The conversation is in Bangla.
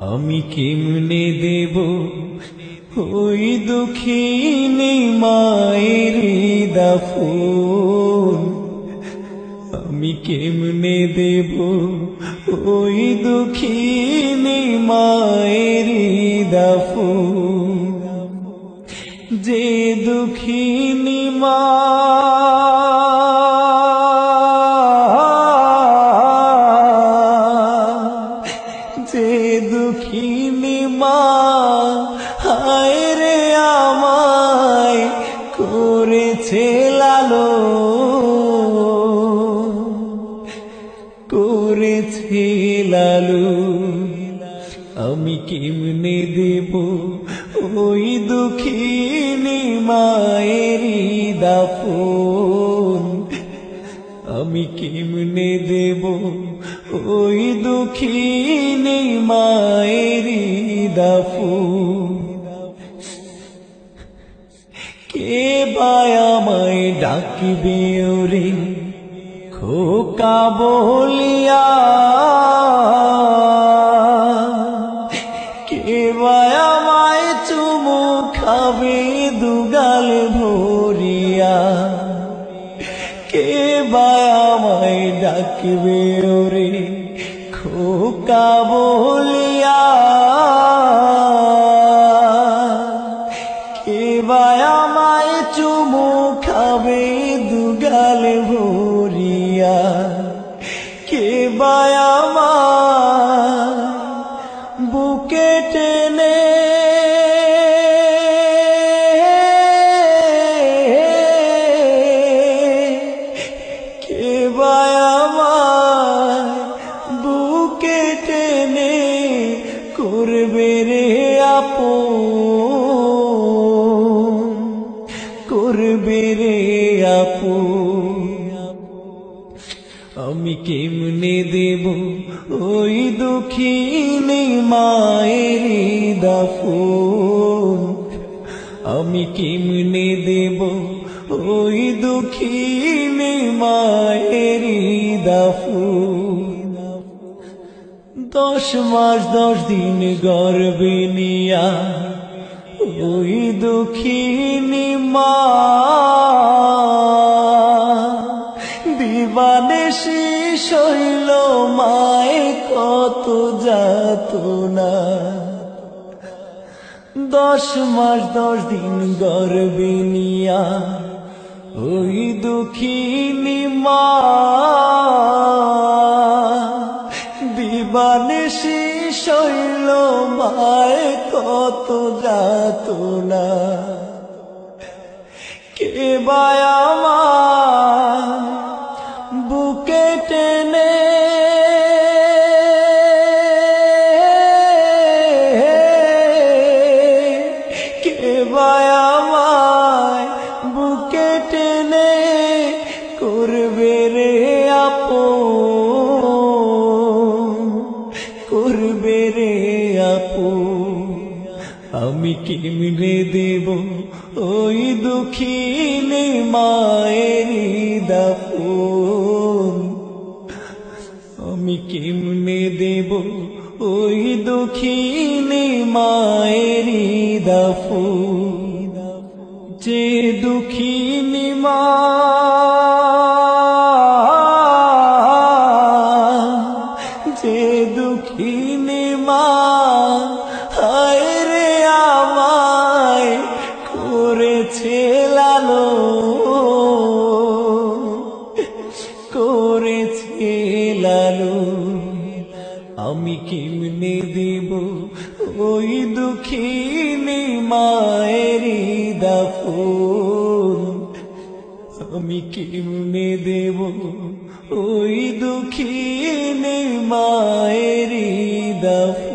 আমি কেমনে দেব? ওই দুঃখিনী মায়ের দাফন। আমি কেমনে দেব? ওই দুঃখিনী মায়ের দাফন। যে দুঃখিনী মা করেছে লালু আমি কেমনে দেব ওই দুঃখিনী মায়েরই দাফন? আমি কেমনে দেব ওই দুঃখিনী মায়েরই দাফন? কে বায়ামায় ডাকিবে ওরে? খোকা বলিয়া কে বায়ামায় চুমু খাবে দুগাল ভরিয়া? কে বায়ামায় ডাকবে ওরে? খোকা বলিয়া? কে বায়ামায় চুমু খাবে কে বুকে টেনে। কে বায়ামায় বুকে টেনে করবে রে আপন করবে রে আপন। কেমনে দেব? ওই দুঃখিনী মায়ের দাফন। আমি কেমনে দেব? ওই দুঃখিনী মায়ের দাফন। দশ মাস দশ দিন গর্বে নিয়া, ওই দুঃখিনী মা কত যাত না দশ মাস, দশ দিন গর্বে নিয়া ওই দুঃখিনী মা। দিবানে শৈল মায় কত যাত না কে বায়ামা বুকে আমি কেমনে দেব ওই দুঃখিনী মায়ের দাফন? আমি কেমনে দেব ওই দুঃখিনী মায়ের দাফন? যে দুঃখিনী মা করেছে লালু আমি কিমনে দেব ওই দুঃখিনী মায়ের দাফন? আমি কিমনে দেব ওই দুঃখিনী মায়ের দাফন?